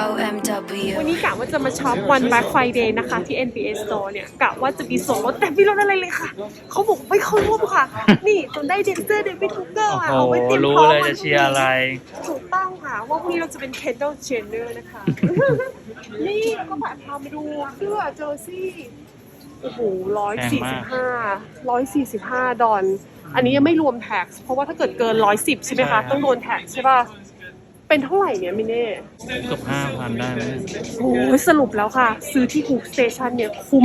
OMW. วันนี้กะว่าจะมาช็อปวัน Black Friday นะคะที่ NBA Store เนี่ยกะว่าจะมีส่วนลดแต่ไม่ลดอะไรเลยค่ะ เขาบอกไม่เข้าร่วมค่ะ นี่จนได้เดนเซอร์เดวิดทูเกอร์อะโอ้เอาโหไว้เตรียมรู้พร้อมเลยวันจะเชียร์อะไรถูกต้องค่ะ ว่าพรุ่งนี้เราจะเป็น Kendall Jenner นะคะ นี่แล้วก็แบบพามาดูเสื้อเจอร์ซี่โอ้โหร้อยแพงสี่มาสิกบห้าร้อยสี่สิบห้าดอลอันนี้ยังไม่รวมแท็กเพราะว่าถ้าเกิดเกินร้อยสิบใช่ไหมคะ ต้องโดนแท็กใช่ป่ะ เป็นเท่าไหร่เนี่ยมิเน่เกือบห้าพันได้ไหมโอ้ยสรุปแล้วค่ะ ซื้อที่ Hook Station เนี่ยคุ้ม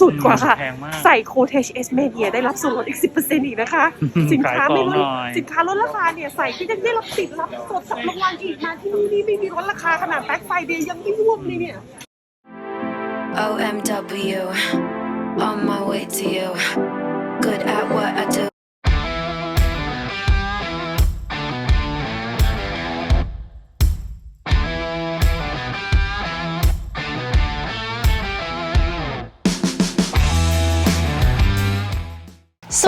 สุดๆกว่าค่ะ แพงมาก ใส่โค้ด HS Media ได้รับส่วนลดอีก 10%อีกนะคะ สินค้าไม่ลขายของหน่ดอย สินค้าลดราคาเนี่ยใส่ก็ยังได้รับสิทธิ์รับสดกับรางวัลอีกมาที่นี่นี่ไม่มีลดราคาขนาด Black Friday ยังไม่ร่วมเลยเนี่ย OMW. On my way to you. Good at what I do.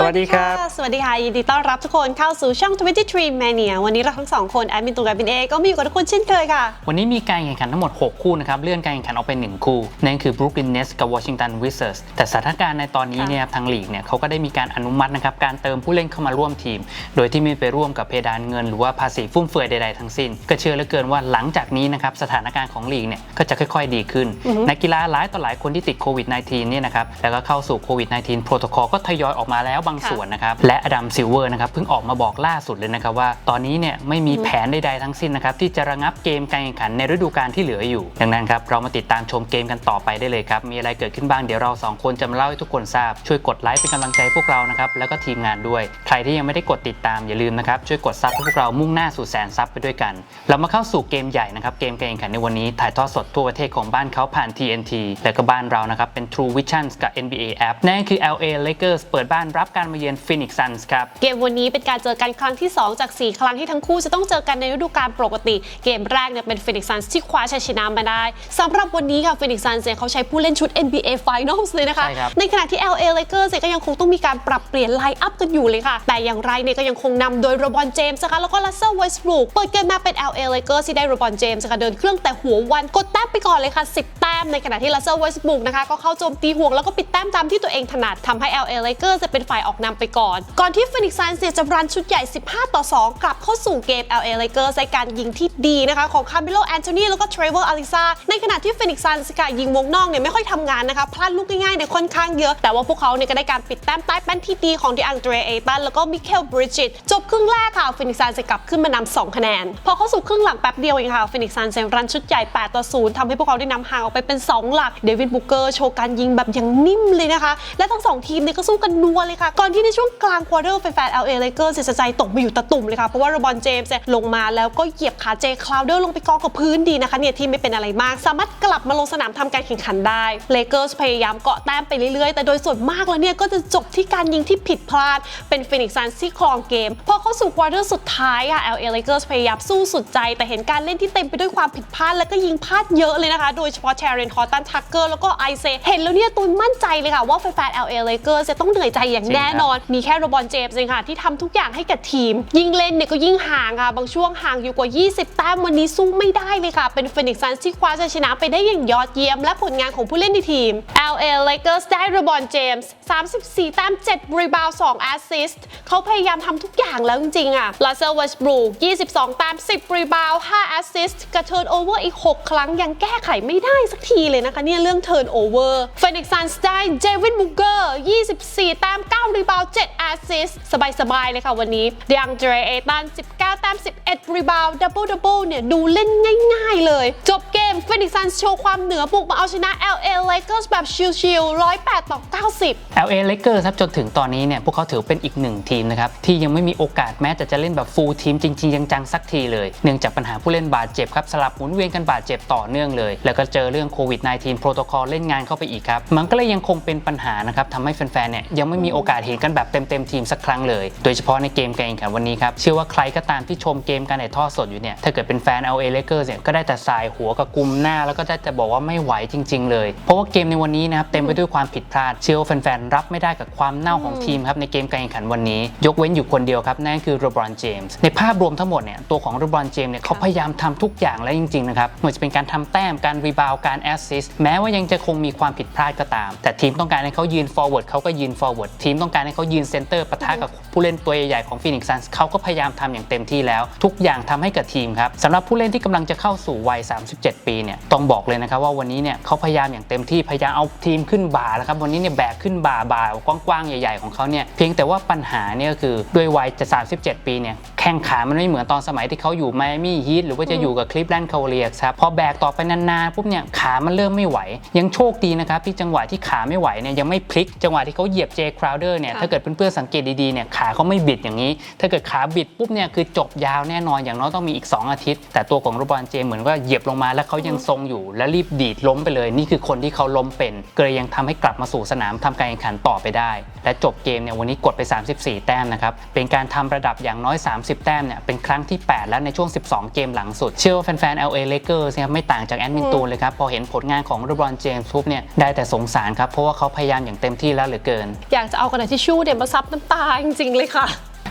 สวัสดีครับ สวัสดีค่ะ ยินดีต้อนรับทุกคนเข้าสู่ช่อง 23 Mania วันนี้เราทั้งสองคนแอดมินตูกับบินเอก็มีอยู่กับทุกคนเช่นเคยค่ะ วันนี้มีการแข่งขันทั้งหมด 6 คู่นะครับ เลื่อนการแข่งขันออกไป1คู่ นั่นคือ Brooklyn Nets กับ Washington Wizards แต่สถานการณ์ในตอนนี้ค่ะเนี่ยทางลีกเนี่ยเขาก็ได้มีการอนุมัตินะครับการเติมผู้เล่นเข้ามาร่วมทีม โดยที่ไม่ไปร่วมกับเพดานเงิน หรือว่าภาษีฟุ่มเฟือยใดๆทั้งสิ้น ก็เชื่อเหลือเกินว่าหลังจากนี้นะครับสถานการณ์ของลีกเนี่ยก็จะค่อย ๆ ดีขึ้นนักกีฬาหลายต่อหลายคนที่ติดโควิด -19 เนี่ยนะครับแล้วก็เข้าสู่โควิด -19 โปรโตคอลก็ทยอยออกมาแล้วบางส่วนนะครับ และอดัมซิลเวอร์นะครับเพิ่งออกมาบอกล่าสุดเลยนะครับว่า ตอนนี้เนี่ยไม่มีแผนใดๆทั้งสิ้นนะครับที่จะระงับเกมการแข่งขันในฤดูกาลที่เหลืออยู่ ดังนั้นครับเรามาติดตามชมเกมกันต่อไปได้เลยครับมีอะไรเกิดขึ้นบ้างเดี๋ยวเราสองคนจะมาเล่าให้ทุกคนทราบช่วยกดไลค์เป็นกำลังใจให้พวกเรานะครับแล้วก็ทีมงานด้วย ใครที่ยังไม่ได้กดติดตามอย่าลืมนะครับช่วยกดซับให้พวกเรามุ่งหน้าสู่แสนซับไปด้วยกัน เรามาเข้าสู่เกมใหญ่นะครับเกมการแข่งขันในวันนี้ถ่ายทอดสดทั่วประเทศของบ้านเขาผ่าน TNT และก็บ้านเรานะครับเป็น True Visions กับ NBA App นั่นคือ LA Lakers เปิดบ้านรับการมาเยือน Phoenix Suns ครับ เกมวันนี้เป็นการเจอกันครั้งที่ 2 จาก 4 ครั้งที่ทั้งคู่จะต้องเจอกันในฤดูกาลปกติ เกมแรกเนี่ยเป็นฟินิกซันที่คว้าชัยชนะมาได้สำหรับวันนี้ค่ะฟินิกซันเนี่ยเขาใช้ผู้เล่นชุด NBA Finals เลยนะคะใช่ครับในขณะที่ LA Lakers เนี่ยก็ยังคงต้องมีการปรับเปลี่ยนไลน์อัพกันอยู่เลยค่ะ แต่อย่างไรเนี่ยก็ยังคงนำโดยโรบอนเจมส์นะคะแล้วก็ลัสเซอร์เวสต์บรูคเปิดเกมมาเป็น LA Lakers ที่ได้โรบอนเจมส์นะคะเดินเครื่องแต่หัววันกดแต้มไปก่อนเลยค่ะ 10 แต้มในขณะที่ลัสเซอร์เวสต์บรูคนะคะก็เข้าโจมตีห่วงแล้วก็ปิดแต้มตามที่ตัวเองถนัดทำให้ LA Lakers จะเป็นฝ่ายออกนำไปก่อน ก่อนที่ Phoenix Suns เนี่ยจะรันชุดใหญ่ 15 ต่อ 2 กลับเข้าสู่เกม LA Lakers ในการยิงที่ดีนะคะของคาร์ e โลแอนโทนีแล้วก็เทรเวอร์อาริซาในขณะที่ Phoenix Suns ค่ะยิงวงนอกเนี่ยไม่ค่อยทำงานนะคะพลาดลูกง่ายๆเนี่ยค่อนข้างเยอะ แต่ว่าพวกเขาเนี่ยก็ได้การปิดแต้มใต้แป้นที่ดีของดิอังเดรเอตันแล้วก็มิเคลบริจิตจบครึ่งแรกค่ะ Phoenix Suns จะกลับขึ้นมานำ2คะแนน พอเข้าสู่ครึ่งหลังแป๊บเดียวเองค่ะ Phoenix Suns รันชุดใหญ่8ต่อ0ทำให้พวกเขาได้นำห่างออกไปเป็น 2 หลักเดวิดบุกเกอร์โชว์การยิงแบบอย่างนิ่มเลยนะคะ และทั้งสองทีมเนี่ยก็สู้กันนัวเลยค่ะก่อนที่ในช่วงกลางควอเตอร์แฟนๆ LA Lakers จะใจตกไปอยู่ตะตุ่มเลยค่ะ เพราะว่าโรบอนเจมส์ลงมาแล้วก็เหยียบขาเจคลาวเดอร์ลงไปกองกับพื้นดีนะคะเนี่ยที่ไม่เป็นอะไรมาก สามารถกลับมาลงสนามทำการแข่งขันได้ Lakers พยายามเกาะแต้มไปเรื่อยๆ แต่โดยส่วนมากแล้วเนี่ยก็จะจบที่การยิงที่ผิดพลาด เป็น Phoenix Suns ที่ครองเกม พอเข้าสู่ควอเตอร์สุดท้ายค่ะ LA Lakers พยายามสู้สุดใจ แต่เห็นการเล่นที่เต็มไปด้วยความผิดพลาด และก็ยิงพลาดเยอะเลยนะคะ โดยเฉพาะ t ท r รน h อ r ตันทักเกอร์แล้วก็ไอเซเห็นแล้วเนี่ยตุนมั่นใจเลยค่ะว่าแฟนๆ LA Lakers จะต้องเหนื่อยใจอย่างแน่นอนมีแค่โรบอนเจมส์เองค่ะที่ทำทุกอย่างให้กับทีม ยิ่งเล่นเนี่ยก็ยิ่งห่างค่ะ บางช่วงห่างอยู่กว่า 20 แต้มวันนี้สู้ไม่ได้เลยค่ะ เป็นฟินิกซันที่คว้าชัยชนะไปได้อย่างยอดเยี่ยม และผลงานของผู้เล่นในทีม LA Lakers ได้โรบอนเจมส์34 แต้ม 7 รีบาวด์2แอสซิสต์เขาพยายามทำทุกอย่างแล้วจริงๆอะลาเซลเวสบรู22 แต้ม 10 รีบาวด์5แอสซิสต์กระเทิร์นโอเวอร์อีก 6 ครั้งยังแก้ไขไม่ได้สักทีเลยนะคะเนี่ยเรื่องเทิร์นโอเวอร์ฟินิกซันได้เจวินบูเกอร์24 แต้ม 9รีบาวด์7แอสซิสต์สบายๆเลยค่ะวันนี้เดียงเดรเอตัน19 แต้ม 11 รีบาวด์ดับเบิลดับเบิลเนี่ยดูเล่นง่ายๆเลย จบเกมฟินิกซันโชว์ความเหนือบุกมาเอาชนะ LA Lakers แบบชิลๆ108 ต่อ 90 LA Lakers ครับจนถึงตอนนี้เนี่ยพวกเขาถือเป็นอีกหนึ่งทีมนะครับที่ยังไม่มีโอกาสแม้แต่จะเล่นแบบฟูลทีมจริง ๆ จังๆสักทีเลยเนื่องจากปัญหาผู้เล่นบาดเจ็บครับสลับหมุนเวียนกันบาดเจ็บต่อเนื่องเลย แล้วก็เจอเรื่องโควิด -19 โปรโตคอลเล่นงานเข้าไปอีกครับมันก็เลยยังคงเป็นปัญหานะครับทำให้แฟนๆเนี่ยยังไม่มีโอกาสเห็นกันแบบเต็มๆทีมสักครั้งเลย โดยเฉพาะในเกมการแข่งขันวันนี้ครับ เชื่อว่าใครก็ตามที่ชมเกมการถ่ายทอดสดอยู่เนี่ย ถ้าเกิดเป็นแฟน LA Lakers เนี่ย ก็ได้แต่สายหัวกับกุมหน้า แล้วก็จะจะบอกว่าไม่ไหวจริง ๆ เลย เพราะว่าเกมในวันนี้นะครับเต็มไปด้วยความผิดพลาด เชื่อว่าแฟนๆรับไม่ได้กับความเน่าของทีมครับในเกมการแข่งขันวันนี้ ยกเว้นอยู่คนเดียวครับนั่นคือโรบรอนเจมส์ในภาพรวมทั้งหมดเนี่ยตัวของโรบรอนเจมส์เนี่ยเขาพยายามทำทุกอย่างแล้วจริงๆนะครับไม่ว่าจะเป็นการทำแต้มการรีบาวการแอสซิสต์แม้ว่ายังจะคงมีความผิดพลาดก็ตาม แต่ทีมต้องการให้เขายืน forward เขาก็ยืน forward ทีมต้องการให้เขายืนเซนเตอร์ปะทะกับผู้เล่นตัวใหญ่ๆของ Phoenix Suns เขาก็พยายามทำอย่างเต็มที่แล้ว ทุกอย่างทำให้กับทีมครับสำหรับผู้เล่นที่กำลังจะเข้าสู่วัย 37 ปีเนี่ยต้องบอกเลยนะครับว่าวันนี้เนี่ยเขาพยายามอย่างเต็มที่พยายามเอาทีมขึ้นบ่าแล้วครับวันนี้เนี่ยแบกขึ้นบ่าบ่ากว้างๆใหญ่ๆของเขาเนี่ยเพียงแต่ว่าปัญหาเนี่ยก็คือด้วยวัยจะ 37 ปีเนี่ยแข้งขามันไม่เหมือนตอนสมัยที่เขาอยู่ไมอามี่ฮีทหรือว่าจะอยู่กับคลิฟแลนด์คาวเลียสครับพอแบกต่อไปนานๆปุ๊บเนี่ยขามันเริ่มไม่ไหว ยังโชคดีนะครับที่จังหวะที่ขาไม่ไหวเนี่ยยังไม่พลิกจังหวะที่เขาเหยียบเจคราวเดอร์เนี่ยค่ะถ้าเกิดเพื่อนๆสังเกตดีๆเนี่ยขาเขาไม่บิดอย่างนี้ ถ้าเกิดขาบิดปุ๊บเนี่ยคือจบยาวแน่นอนอย่างน้อยต้องมีอีก 2 อาทิตย์ แต่ตัวของโรบอนเจมส์เหมือนว่าเหยียบลงมาแล้วเขายังทรงอยู่แล้วรีบดีดล้มไปเลย นี่คือคนที่เขาล้มเป็นก็เลยยังทำให้กลับมาสู่สนามทำการแข่งขันต่อไปได้ และจบเกมเนี่ยวันนี้กดไป 34 แต้มนะครับเป็นการทำระดับอย่างน้อย 30 แต้มเนี่ยเป็นครั้งที่ 8 แล้วในช่วง 12 เกมหลังสุดเชื่อว่าแฟนๆ LA Lakers เนี่ยไม่ต่างจากแอดมินตูนเลยครับพอเห็นผลงานของโรบอนเจมส์ปุ๊บเนี่ยได้แต่สงสารครับเพราะว่าเขาพยายามอย่างเต็มที่แล้วเหลือเกิน อยากจะเอากระดาษทิชชู่เนี่ยมาซับน้ำตาจริงๆเลยค่ะ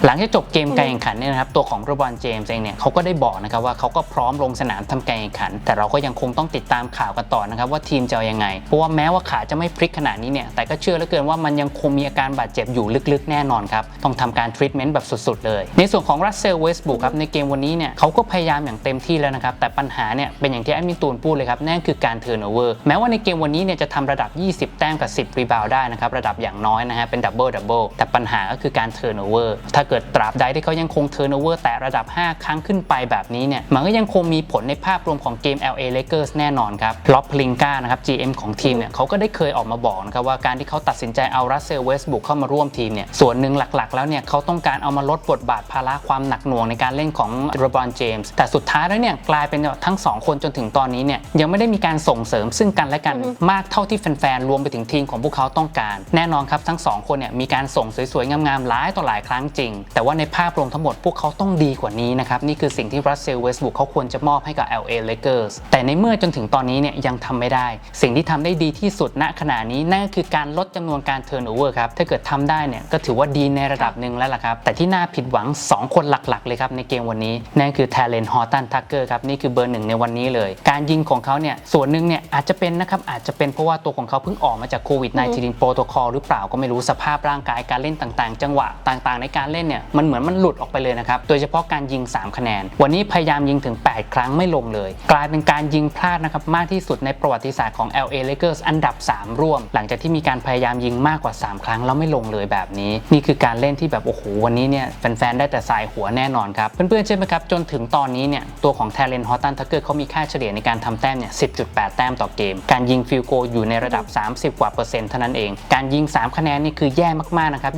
หลังจากจบเกมการแข่งขันเนี่ยนะครับตัวของโรบอนเจมส์เองเนี่ยเขาก็ได้บอกนะครับว่าเขาก็พร้อมลงสนามทำการแข่งขัน แต่เราก็ยังคงต้องติดตามข่าวกันต่อนะครับว่าทีมจะเอายังไง เพราะว่าแม้ว่าขาจะไม่พลิกขนาดนี้เนี่ยแต่ก็เชื่อเหลือเกินว่ามันยังคงมีอาการบาดเจ็บอยู่ลึกๆ แน่นอนครับ ต้องทำการทรีทเมนต์แบบสุดๆเลย ในส่วนของรัสเซลเวสบุกครับในเกมวันนี้เนี่ยเขาก็พยายามอย่างเต็มที่แล้วนะครับแต่ปัญหาเนี่ยเป็นอย่างที่แอดมินตูนพูดเลยครับนั่นคือการเทิร์นโอเวอร์แม้ว่าในเกมวันนี้เนี่ยจะทำระดับ 20 แต้มกับ 10 รีบาวได้นะครับระดับอย่างน้อยนะฮะเป็นดับเบิลดับเบิลแต่ปัญหาก็คือการเทิร์นโอเวอร์ถ้าเกิดตราบใดที่เขายังคงเทิร์นโอเวอร์แต่ระดับ 5 ครั้งขึ้นไปแบบนี้เนี่ยมันก็ยังคงมีผลในภาพรวมของเกม LA Lakers แน่นอนครับล็อบพลิงกานะครับ GM ของทีมเนี่ยเขาก็ได้เคยออกมาบอกนะครับว่าการที่เขาตัดสินใจเอารัสเซลเวสบุกเข้ามาร่วมทีมเนี่ยส่วนหนึ่งหลักๆ แล้วเนี่ยเขาต้องการเอามาลดบทบาทภาระความหนักหน่วงในการเล่นของโรบรอนเจมส์แต่สุดท้ายแล้วเนี่ยกลายเป็นว่าทั้งสองคนจนถึงตอนนี้เนี่ยยังไม่ได้มีการส่งเสริมซึ่งกันและกันมากเท่าที่แฟนๆรวมไปถึงทีมของพวกเขาต้องการ แน่นอนครับทั้งสองคนเนี่ยมีการส่งสวยๆงามๆหลายต่อหลายครั้งจริงแต่ว่าในภาพรวมทั้งหมดพวกเขาต้องดีกว่านี้นะครับนี่คือสิ่งที่รัสเซลเวสบุกเขาควรจะมอบให้กับ LA Lakers แต่ในเมื่อจนถึงตอนนี้เนี่ยยังทำไม่ได้ สิ่งที่ทำได้ดีที่สุดณขณะนี้นั่นก็คือการลดจำนวนการเทิร์นโอเวอร์ครับถ้าเกิดทำได้เนี่ยก็ถือว่าดีในระดับหนึ่งแล้วล่ะครับ แต่ที่น่าผิดหวัง 2 คนหลักๆ เลยครับในเกมวันนี้ นั่นคือ t a l e n t Horton Tucker ครับนี่คือเบอร์หนึ่งในวันนี้เลย การยิงของเขาเนี่ยส่วนหนึ่งเนี่ยอาจจะเป็นนะครับอาจจะเป็นเพราะว่าตัวของเขาเพิ่งออกมาจากโควิด -19 โปรโตคอลหรือเปล่าก็ไม่รู้สภาพร่างกายการเล่นต่างๆ จังหวะต่างๆ ในการเล่นเนี่ยมันเหมือนมันหลุดออกไปเลยนะครับ โดยเฉพาะการยิง 3 คะแนน วันนี้พยายามยิงถึง 8 ครั้งไม่ลงเลย กลายเป็นการยิงพลาดนะครับมากที่สุดในประวัติศาสตร์ของ LA Lakers อันดับ 3 ร่วม หลังจากที่มีการพยายามยิงมากกว่า 3 ครั้งแล้วไม่ลงเลยแบบนี้ นี่คือการเล่นที่แบบโอ้โหวันนี้เนี่ยแฟนๆได้แต่สายหัวแน่นอนครับ เพื่อนๆใช่ไหมครับจนถึงตอนนี้เนี่ยตัวของ Talent Horton Tucker เขามีค่าเฉลี่ยในการทำแต้มเนี่ย 10.8 แต้มต่อเกม การยิงฟิลโกอยู่ในระดับ 30 กว่าเปอร์เซ็นต์เท่านั้นเอง การยิง 3 คะแนนนี่คือแย่มากๆนะครับ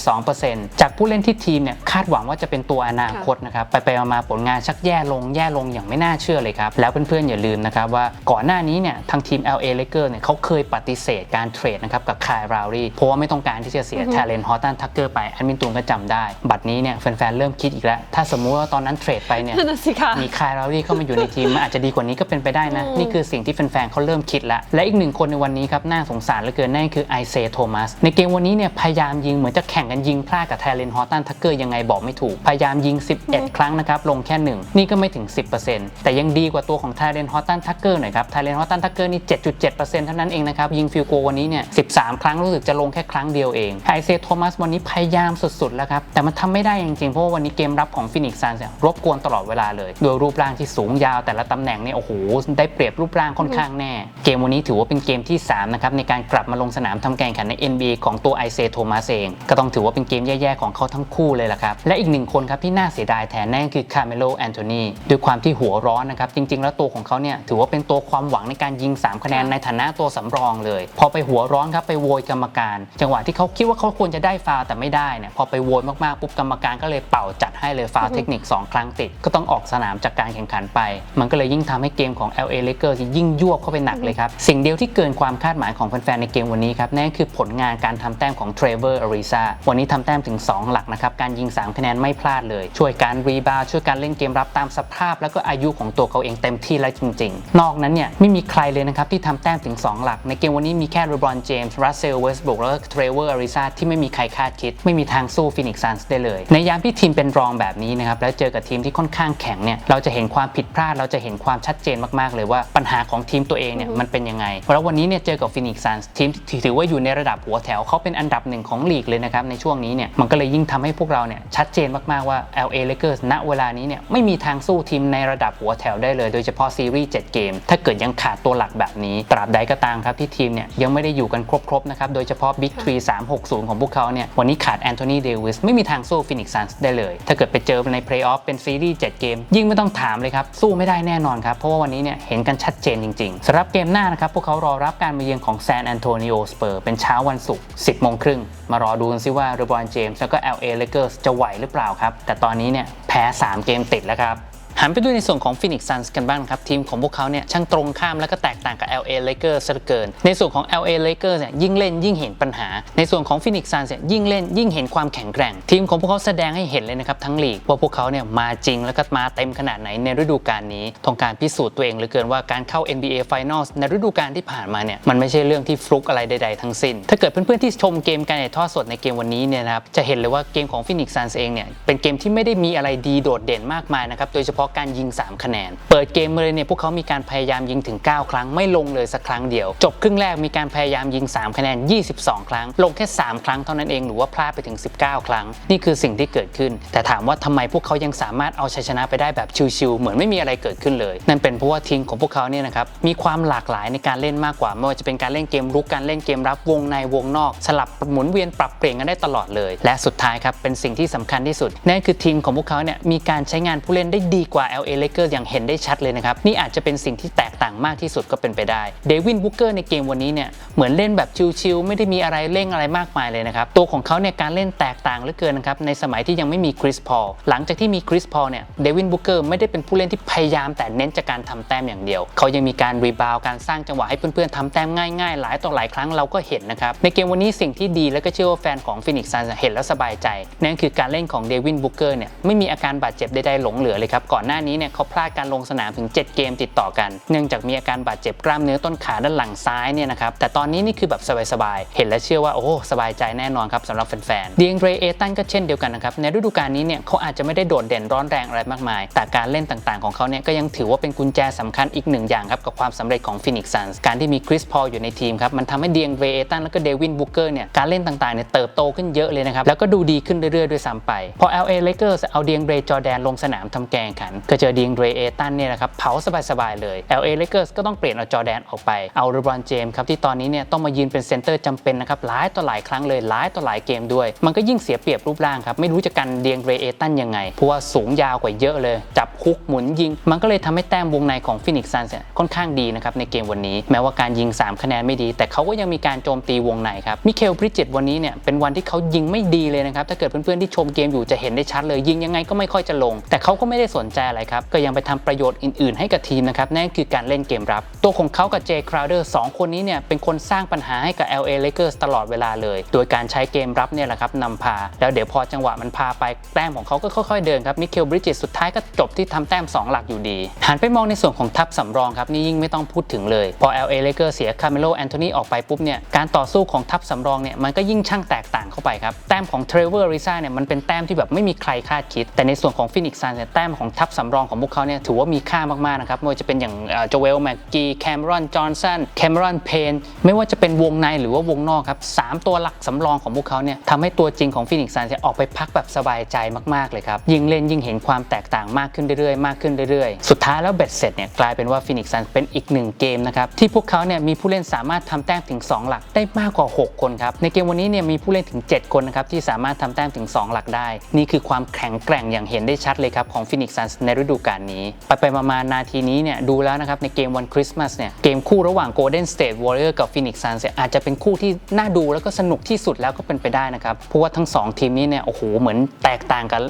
24.2%จากผู้เล่นที่ทีมเนี่ยคาดหวังว่าจะเป็นตัวอนาคตนะครับไปไปๆมาๆผลงานชักแย่ลงแย่ลงอย่างไม่น่าเชื่อเลยครับ แล้วเพื่อนๆอย่าลืมนะครับว่าก่อนหน้านี้เนี่ยทางทีม LA Lakers เนี่ยเขาเคยปฏิเสธการเทรดนะครับกับคายรารีเพราะว่าไม่ต้องการที่จะเสีย Talent Horton Tucker ไปอันมินตูนก็จำได้ บัตรนี้เนี่ยแฟนๆเริ่มคิดอีกแล้ว ถ้าสมมุติว่าตอนนั้นเทรดไปเนี่ยนั่นนะสิคะมีคายรารีเข้ามาอยู่ในทีมมันอาจจะดีกว่านี้ก็เป็นไปได้นะนี่คือสิ่งที่แฟนๆเขาเริ่มคิดแล้วและอีกหนึ่งคนในวันนี้ครับน่าสงสารเหลือเกินนั่นคือไอเซโทมัสในเกมวันนี้เนี่ยพยายามยิงเหมือนจะแข่งกันยิงพลาดกับไทเลนฮอตตันทักเกอร์ยังไงบอกไม่ถูก พยายามยิง 11 ครั้งนะครับลงแค่ 1 นี่ก็ไม่ถึง 10%แต่ยังดีกว่าตัวของไทเลนฮอตตันทักเกอร์หน่อยครับไทเลนฮอตตันทักเกอร์นี่ 7.7%เท่านั้นเองนะครับยิงฟิลโกวันนี้เนี่ย 13 ครั้งรู้สึกจะลงแค่ครั้งเดียวเองไอเซโทมัสวันนี้พยายามสุดๆแล้วครับแต่มันทำไม่ได้จริงๆเพราะว่าวันนี้เกมรับของฟินิกซ์ซันเนี่ยรบกวนตลอดเวลาเลยโดยรูปร่างที่สูงยาวแต่ละตำแหน่งเนี่ยโอ้โหได้เปรียบรูปร่างค่อนข้างแน่ เกมวันนี้ถือว่าเป็นเกมที่3นะครับในการกลับมาลงสนามทำการแข่งขันใน NBA ของตัวไอเซโทมัสเองก็ต้องถือว่าเป็นเกมแย่ๆของเขาทั้งคู่เลยล่ะครับ และอีกหนึ่งคนครับที่น่าเสียดายแทนนั่นคือคาร์เมโลแอนโทนีด้วยความที่หัวร้อนนะครับจริง ๆ แล้วตัวของเขาเนี่ยถือว่าเป็นตัวความหวังในการยิง 3 คะแนนในฐานะตัวสำรองเลย พอไปหัวร้อนครับไปโวยกรรมการ จังหวะที่เขาคิดว่าเขาควรจะได้ฟาวแต่ไม่ได้เนี่ยพอไปโวยมากๆปุ๊บกรรมการก็เลยเป่าจัดให้เลยฟาวเทคนิคสองครั้งติด ก็ต้องออกสนามจากการแข่งขันไป มันก็เลยยิ่งทำให้เกมของ LA Lakers ยิ่งยวบเข้าไปหนักเลยครับสิ่งเดียวที่เกินความคาดหมายของแฟนๆในเกมวันนี้ครับนั่นคือผลงานการทำแต้มของ Trevor Ariza วันนี้ทำแต้มถึง 2หลักนะครับการยิง 3 คะแนนไม่พลาดเลย ช่วยการรีบาวช่วยการเล่นเกมรับตามสภาพ แล้วก็อายุของตัวเขาเองเต็มที่แล้วจริง ๆ นอกนั้นเนี่ยไม่มีใครเลยนะครับที่ทำแต้มถึง 2 หลัก ในเกมวันนี้มีแค่เรบรอนเจมส์รัสเซลเวสบุกแล้วก็เทรเวอร์อาริซาที่ไม่มีใครคาดคิด ไม่มีทางสู้ฟินิกซ์ซันส์ได้เลย ในยามที่ทีมเป็นรองแบบนี้นะครับแล้วเจอกับทีมที่ค่อนข้างแข็งเนี่ยเราจะเห็นความผิดพลาดเราจะเห็นความชัดเจนมากๆ เลยว่าปัญหาของทีมตัวเองเนี่ยมันเป็นยังไงแล้ววันนี้เนี่ยเจอกับฟินิกซ์ซันส์ทีมถือว่าอยู่ในระดับหัวแถวเขาเป็นอันดับหนึ่งของลีกเลยนะครับในช่วงนี้เนี่ยมันก็เลยยิงทำให้พวกเราเนี่ยชัดเจนมาก ๆ ว่า LA Lakers ณเวลานี้เนี่ยไม่มีทางสู้ทีมในระดับหัวแถวได้เลย โดยเฉพาะซีรีส์ 7 เกม ถ้าเกิดยังขาดตัวหลักแบบนี้ ตราบใดก็ตามครับที่ทีมเนี่ยยังไม่ได้อยู่กันครบ ๆ นะครับ โดยเฉพาะ Big 3 360 ของพวกเขาเนี่ยวันนี้ขาดแอนโทนีเดวิสไม่มีทางสู้ฟินิกซ์ซันส์ได้เลย ถ้าเกิดไปเจอในเพลย์ออฟเป็นซีรีส์ 7 เกม ยิ่งไม่ต้องถามเลยครับสู้ไม่ได้แน่นอนครับเพราะว่าวันนี้เนี่ยเห็นกันชัดเจนจริงๆสำหรับเกมหน้านะครับพวกเขารอรับการมาเยือนของแซนแอนโทนิโอสเปอร์เป็นเช้าวันศุกร์10โมงครึ่งมารอดูกันซิว่าเรบรอนเจมส์แล้วก็ LA Lakers จะไหวหรือเปล่าครับ แต่ตอนนี้เนี่ยแพ้ 3 เกมติดแล้วครับ หันไปดูในส่วนของ Phoenix Suns กันบ้างครับ ทีมของพวกเขาเนี่ยช่างตรงข้ามและก็แตกต่างกับ LA Lakers ซะเหลือเกิน ในส่วนของ LA Lakers เนี่ยยิ่งเล่นยิ่งเห็นปัญหา ในส่วนของ Phoenix Suns เนี่ยยิ่งเล่นยิ่งเห็นความแข็งแกร่ง ทีมของพวกเขาแสดงให้เห็นเลยนะครับทั้งลีกว่าพวกเขาเนี่ยมาจริงแล้วก็มาเต็มขนาดไหนในฤดูกาลนี้ต้องการพิสูจน์ตัวเองเหลือเกินว่าการเข้า NBA Finals ในฤดูกาลที่ผ่านมาเนี่ยมันไม่ใช่เรื่องที่ฟลุกอะไรใด ๆ ทั้งสิ้น ถ้าเกิดเพื่อนๆที่ชมเกมการถ่ายทอดสดในเกมวันนี้เนี่ยนะครับจะเห็นเลยว่าเกมของ Phoenix Suns เองเนี่ยเป็นเกมที่ไม่ได้มีอะไรดีโดดเด่นมากมายนะครับโดยเฉพาะการยิงสามคะแนน เปิดเกมมาเลยเนี่ยพวกเขามีการพยายามยิงถึง 9 ครั้งไม่ลงเลยสักครั้งเดียว จบครึ่งแรกมีการพยายามยิง 3 คะแนน 22 ครั้ง ลงแค่ 3 ครั้งเท่านั้นเองหรือว่าพลาดไปถึง 19 ครั้ง นี่คือสิ่งที่เกิดขึ้น แต่ถามว่าทำไมพวกเขายังสามารถเอาชัยชนะไปได้แบบชิวๆเหมือนไม่มีอะไรเกิดขึ้นเลย นั่นเป็นเพราะว่าทีมของพวกเขาเนี่ยนะครับมีความหลากหลายในการเล่นมากกว่าไม่ว่าจะเป็นการเล่นเกมรุกการเล่นเกมรับวงในวงนอก สลับหมุนเวียนปรับเปลี่ยนกันได้ตลอดเลย และสุดท้ายครับเป็นสิ่งที่สำคัญที่สุดนั่นคือทีมของพวกเขาเนี่ยมีการใช้งานผู้เล่นได้ดีกว่า LA Lakers อย่างเห็นได้ชัดเลยนะครับ นี่อาจจะเป็นสิ่งที่แตกต่างมากที่สุดก็เป็นไปได้เดวินบุกเกอร์ในเกมวันนี้เนี่ยเหมือนเล่นแบบชิลๆไม่ได้มีอะไรเร่งอะไรมากมายเลยนะครับตัวของเขาเนี่ยการเล่นแตกต่างเหลือเกินนะครับในสมัยที่ยังไม่มีคริสพอลหลังจากที่มีคริสพอลเนี่ยเดวินบุกเกอร์ไม่ได้เป็นผู้เล่นที่พยายามแต่เน้นจากการทำแต้มอย่างเดียว เขายังมีการรีบาวการสร้างจังหวะให้เพื่อนๆทำแต้มง่ายๆ หลายต่อหลายครั้งเราก็เห็นนะครับในเกมวันนี้สิ่งที่ดีแล้วก็เชื่อว่าแฟนของฟินิกซ์ซันเห็นแล้วสบายใจนั่นคือการเล่นของเดวินบุกเกอร์เนี่ยไม่มีอาการบาดเจ็บใดๆหลงเหลือเลยครับก่อน่อนหน้านี้เนี่ยเขาพลาดการลงสนามถึง 7 เกมติดต่อกัน เนื่องจากมีอาการบาดเจ็บกล้ามเนื้อต้นขาด้านหลังซ้ายเนี่ยนะครับ แต่ตอนนี้นี่คือแบบสบายๆ เห็นแล้วเชื่อว่า โอ้สบายใจแน่นอนครับสำหรับแฟนๆดีเอ็งเรเอตันก็เช่นเดียวกันนะครับ ในฤดูกาลนี้เนี่ยเขาอาจจะไม่ได้โดดเด่นร้อนแรงอะไรมากมาย แต่การเล่นต่างๆของเขาเนี่ยก็ยังถือว่าเป็นกุญแจสำคัญอีกหนึ่งอย่างครับกับความสำเร็จของฟินิกซ์ซันส์การที่มีคริสพอลอยู่ในทีมครับมันทำให้ดีเอ็งเรเอตันแล้วก็เดวินบุกเกอร์เนี่ยการเล่นต่างๆเนี่ยเติบโตขึ้นเยอะเลยนะครับแล้วก็ดูดีขึ้นเรื่อยๆด้วยซ้ำไปพอ LA Lakers เอาดีเอ็งเรจอแดนลงสนามทำแกงขันก็เจอดีงเรเอตันเนี่ยนะครับเผาสบายๆเลย LA Lakers ก็ต้องเปลี่ยนเอาจอแดนออกไป เอาเรบรอนเจมส์ครับที่ตอนนี้เนี่ยต้องมายืนเป็นเซนเตอร์จำเป็นนะครับหลายต่อหลายครั้งเลยหลายต่อหลายเกมด้วย มันก็ยิ่งเสียเปรียบรูปร่างครับไม่รู้จะกันเดียงเรเอตันยังไง เพราะว่าสูงยาวกว่าเยอะเลย จับคุกหมุนยิง มันก็เลยทำให้แต้มวงในของฟินิกซ์ซันส์ค่อนข้างดีนะครับในเกมวันนี้ แม้ว่าการยิง 3 คะแนนไม่ดี แต่เขาก็ยังมีการโจมตีวงในครับมิเคลบริดเจตวันนี้เนี่ยเป็นวันที่เขายิงไม่ดีเลยนะครับถ้าเกิดเพื่อนๆที่ชมเกมอยู่จะเห็นได้ชัดเลยยิงยังไงก็ไม่ค่อยจะลง แต่เขาก็ไม่ได้สนใจอะไรครับ ก็ยังไปทำประโยชน์อื่น ๆ ให้กับทีมนะครับนั่นคือการเล่นเกมรับ ตัวของเขากับเจคราวเดอร์สองคนนี้เนี่ยเป็นคนสร้างปัญหาให้กับ LA Lakers ตลอดเวลาเลย โดยการใช้เกมรับเนี่ยแหละครับนำพา แล้วเดี๋ยวพอจังหวะมันพาไปแต้มของเขาก็ค่อย ๆ เดินครับมิเคลบริดเจตสุดท้ายก็จบที่ทำแต้ม 2 หลักอยู่ดีหันไปมองในส่วนของทัพสำรองครับนี่ยิ่งไม่ต้องพูดถึงเลย พอ LA Lakers เสียคาร์เมโลแอนโทนีออกไปปุ๊บเนี่ยการต่อสู้ของทัพสำรองเนี่ยมันก็ยิ่งช่างแตกต่างเข้าไปครับแต้มของเทรเวอร์ริซ่าเนี่ยมันเป็นแต้มที่แบบไม่มีใครคาดคิด แต่ในส่วนของฟินิกซ์ซันเนี่ยแต้มของทัพสำรองของพวกเขาเนี่ยถือว่ามีค่ามากๆนะครับไม่ว่าจะเป็นอย่างโจเวลแมกกี้แคมรอนจอห์นสันแคมรอนเพนไม่ว่าจะเป็นวงในหรือว่าวงนอกครับสามตัวหลักสำรองของพวกเขาเนี่ยทำให้ตัวจริงของฟินิกซ์ซันเนี่ยออกไปพักแบบสบายใจมากๆเลยครับยิ่งเล่นยิ่งเห็นความแตกต่างมากขึ้นเรื่อยๆมากขึ้นเรื่อยๆ สุดท้ายแล้วเบ็ดเสร็จเนี่ยกลายเป็นว่าฟินิกซ์ซันเป็นอีกหนึ่งเกมนะครับที่พวกเขาเนี่ยมีผู้เล่นสามารถทำแต้มถึง 2 หลักได้มากกว่า 6 คนครับในเกมวันนี้เนี่ยมีผู้เล่นถึง 7 คนนะครับที่สามารถทำแต้มถึง 2 หลักได้ นี่คือความแข็งแกร่งอย่างเห็นได้ชัดเลยครับของฟินิกซ์ซันในฤดูกาลนี้ ไปไปมาๆนาทีนี้เนี่ยดูแล้วนะครับในเกมวันคริสต์มาสเนี่ยเกมคู่ระหว่าง Golden State Warrior กับ Phoenix Suns เนี่ยอาจจะเป็นคู่ที่น่าดูแล้วก็สนุกที่สุดแล้วก็เป็นไปได้นะครับเพราะว่าทั้งสองทีมนี้เนี่ยโอ้โหเหมือนแตกต่างกัน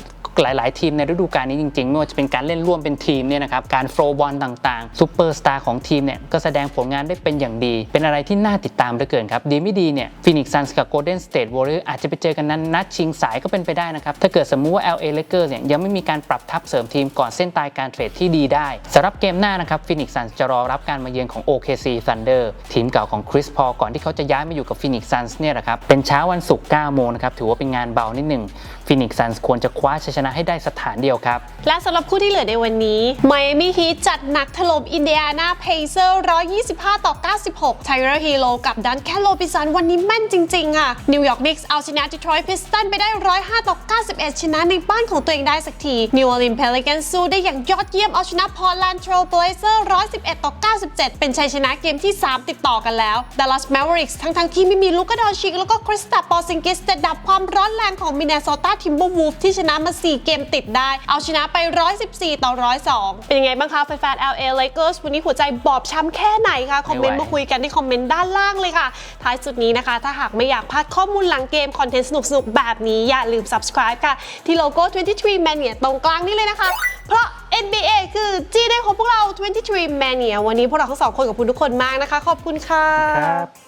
หลาย ๆ ทีมในฤดูกาลนี้จริง ๆ ไม่ว่าจะเป็นการเล่นร่วมเป็นทีมเนี่ยนะครับการโฟล์บอลต่าง ๆซูเปอร์สตาร์ของทีมเนี่ยก็แสดงผลงานได้เป็นอย่างดี เป็นอะไรที่น่าติดตามเหลือเกินครับ ดีไม่ดีเนี่ยฟินิกซ์ซันส์กับโกลเด้นสเตทวอริเออร์อาจจะไปเจอกันนั้นนัดชิงสายก็เป็นไปได้นะครับ ถ้าเกิดสมมุติว่า LA Lakers เนี่ยยังไม่มีการปรับทัพเสริมทีมก่อนเส้นตายการเทรดที่ดีได้สำหรับเกมหน้านะครับฟินิกซ์ซันส์จะรอรับการมาเยือนของ OKC Thunder ทีมเก่าของคริสพอก่อนที่เขาจะย้ายมาอยู่กับฟินิกซ์ซันส์เนี่ยแหละครับเป็นเช้าวันศุกร์9โมงนะครับถือว่าเป็นงานเบานิดหนึ่ง ฟินิกซ์ซันส์ควรจะคว้าชัยชนะให้ได้สถานเดียวครับ และสำหรับคู่ที่เหลือในวันนี้ไมอามี่ฮีจัดหนักถล่มอินเดียนาเพเซอร์125 ต่อ 96 ไทเรอร์ฮีโรกับดันแคลโลปิสันวันนี้แม่นจริงๆอะนิวยอร์กนิกส์เอาชนะดีทรอยต์พิสตันไปได้ 105 ต่อ 91 ชนะในบ้านของตัวเองได้สักทีนิวออร์ลีนเพลิกันสู้ได้อย่างยอดเยี่ยมเอาชนะพอร์แลนด์เทรเบลเซอร์111 ต่อ 97 เป็นชัยชนะเกมที่ 3 ติดต่อกันแล้วดัลลัสแมวริกส์ทั้งๆที่ไม่มีลูกาดอนชิกแล้วก็คริสตัปปอซิงกิสแต่ดับความร้อนแรงของมิน n โซตาทิมเบอร์วูฟที่ชนะมา 4 เกมติดได้ เอาชนะไป 114 ต่อ 102 เป็นยังไงบ้างคะแฟนๆ LA Lakers วันนี้หัวใจบอบช้ำแค่ไหนคะคอมเมนต์ไม่ไหวมาคุยกันที่คอมเมนต์ด้านล่างเลยค่ะ ท้ายสุดนี้นะคะ ถ้าหากไม่อยากพลาดข้อมูลหลังเกม คอนเทนต์สนุกๆ แบบนี้อย่าลืม subscribe ค่ะ ที่โลโก้ 23 Mania ตรงกลางนี่เลยนะคะ เพราะ NBA คือจีได้ของพวกเรา 23 Mania วันนี้พวกเราทั้งสองคนกับคุณทุกคนมากนะคะ ขอบคุณค่ะครับ